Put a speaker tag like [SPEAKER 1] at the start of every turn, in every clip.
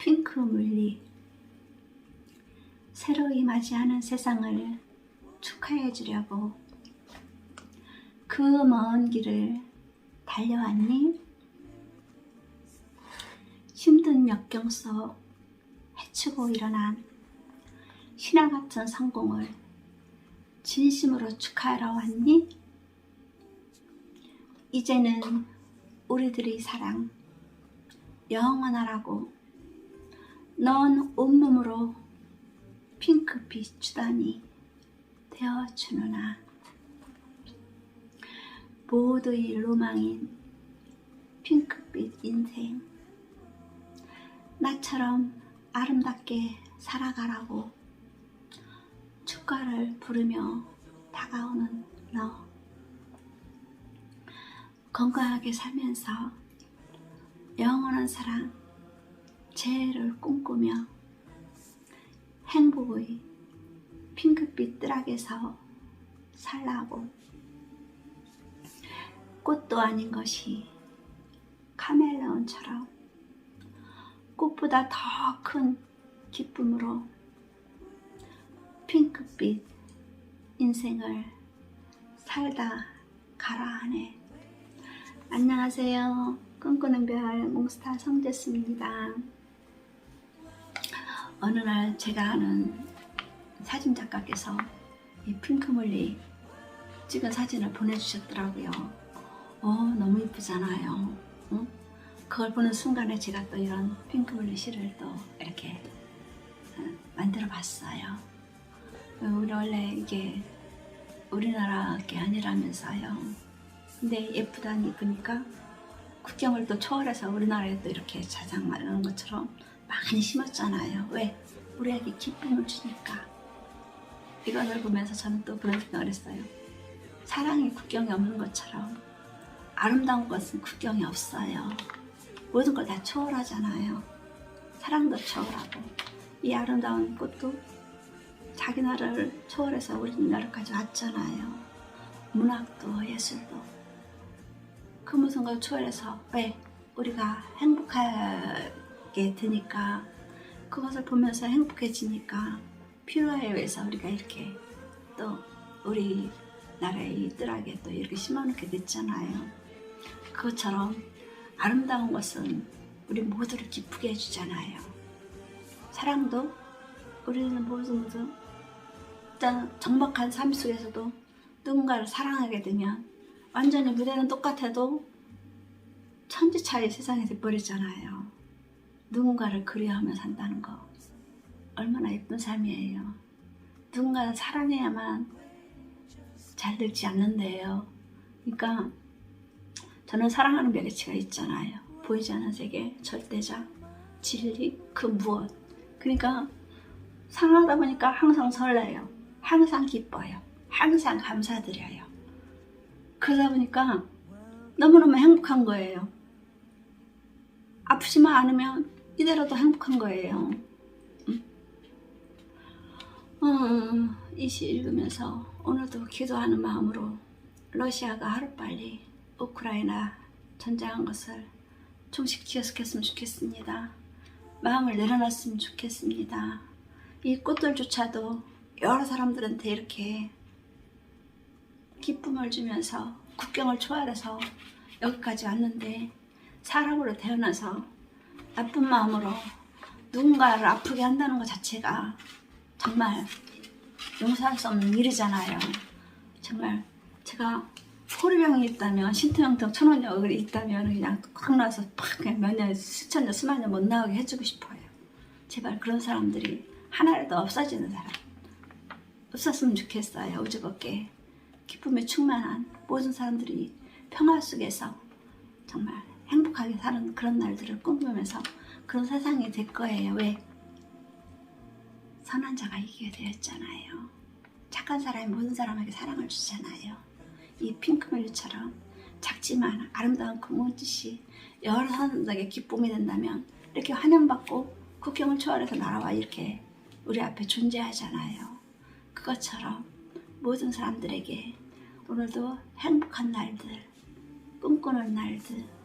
[SPEAKER 1] 핑크 물리 새로이 맞이하는 세상을 축하해 주려고 그 먼 길을 달려왔니? 힘든 역경 속 헤치고 일어난 신화 같은 성공을 진심으로 축하하러 왔니? 이제는 우리들의 사랑 영원하라고 넌 온몸으로 핑크빛 주단이 되어주느나 모두의 로망인 핑크빛 인생. 나처럼 아름답게 살아가라고 축가를 부르며 다가오는 너. 건강하게 살면서 영원한 사랑 재해를 꿈꾸며 행복의 핑크빛 뜰악에서 살라고 꽃도 아닌 것이 카멜레온처럼 꽃보다 더 큰 기쁨으로 핑크빛 인생을 살다 가라 하네. 안녕하세요. 꿈꾸는 별 몽스타 성재스입니다. 어느 날 제가 아는 사진 작가께서 이 핑크물리 찍은 사진을 보내주셨더라고요. 어, 너무 이쁘잖아요. 응? 그걸 보는 순간에 제가 또 이런 핑크물리 시를 또 이렇게 어, 만들어 봤어요. 우리 원래 이게 우리나라 게 아니라면서요. 근데 예쁘다니 이쁘니까 국경을 또 초월해서 우리나라에 또 이렇게 자장 마르는 것처럼 많이 심었잖아요. 왜? 우리에게 기쁨을 주니까. 이것을 보면서 저는 또 그런 생각을 했어요. 사랑이 국경이 없는 것처럼 아름다운 것은 국경이 없어요. 모든 걸 다 초월하잖아요. 사랑도 초월하고 이 아름다운 꽃도 자기 나라를 초월해서 우리나라까지 왔잖아요. 문학도 예술도 그 모든 걸 초월해서 왜 우리가 행복 하게 되니까 그것을 보면서 행복해지니까 필요에 의해서 우리가 이렇게 또 우리 나라의 뜰하게 또 이렇게 심어놓게 됐잖아요. 그것처럼 아름다운 것은 우리 모두를 기쁘게 해주잖아요. 사랑도 우리는 모든 모든 일단 정박한 삶 속에서도 누군가를 사랑하게 되면 완전히 무대는 똑같아도 천지 차이 세상에 돼버리잖아요. 누군가를 그리워하며 산다는 거 얼마나 예쁜 삶이에요. 누군가를 사랑해야만 잘 되지 않는데요. 그러니까 저는 사랑하는 매개체가 있잖아요. 보이지 않는 세계, 절대자, 진리, 그 무엇. 그러니까 사랑하다 보니까 항상 설레요. 항상 기뻐요. 항상 감사드려요. 그러다 보니까 너무너무 행복한 거예요. 아프지만 않으면 이대로도 행복한 거예요. 음. 음, 이시 읽으면서 오늘도 기도하는 마음으로 러시아가 하루빨리 우크라이나 전쟁한 것을 종식지었으면 좋겠습니다. 마음을 내려놨으면 좋겠습니다. 이 꽃들조차도 여러 사람들한테 이렇게 기쁨을 주면서 국경을 초월해서 여기까지 왔는데 사람으로 태어나서 나쁜 마음으로 누군가를 아프게 한다는 것 자체가 정말 용서할 수 없는 일이잖아요. 정말 제가 호르병이 있다면 신통형통 천원역이 있다면 그냥 확 나와서 팍 그냥 몇 년, 수천 년, 수만 년 못 나오게 해주고 싶어요. 제발 그런 사람들이 하나라도 없어지는 사람 없었으면 좋겠어요. 우주밖에 기쁨에 충만한 모든 사람들이 평화 속에서 정말 행복하게 사는 그런 날들을 꿈꾸면서 그런 세상이 될 거예요. 왜? 선한 자가 이기게 되었잖아요. 착한 사람이 모든 사람에게 사랑을 주잖아요. 이 핑크뮬리처럼 작지만 아름다운 그 몸짓이 여러 사람들에게 기쁨이 된다면 이렇게 환영받고 국경을 초월해서 날아와 이렇게 우리 앞에 존재하잖아요. 그것처럼 모든 사람들에게 오늘도 행복한 날들, 꿈꾸는 날들,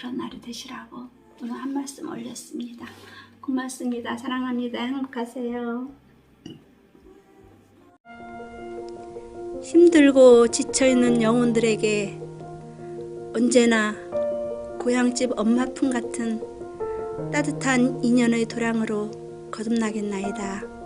[SPEAKER 1] 그런 날이 되시라고 오늘 한 말씀 올렸습니다. 고맙습니다. 사랑합니다. 행복하세요. 힘들고 지쳐있는 영혼들에게 언제나 고향집 엄마 품 같은 따뜻한 인연의 도량으로 거듭나겠나이다.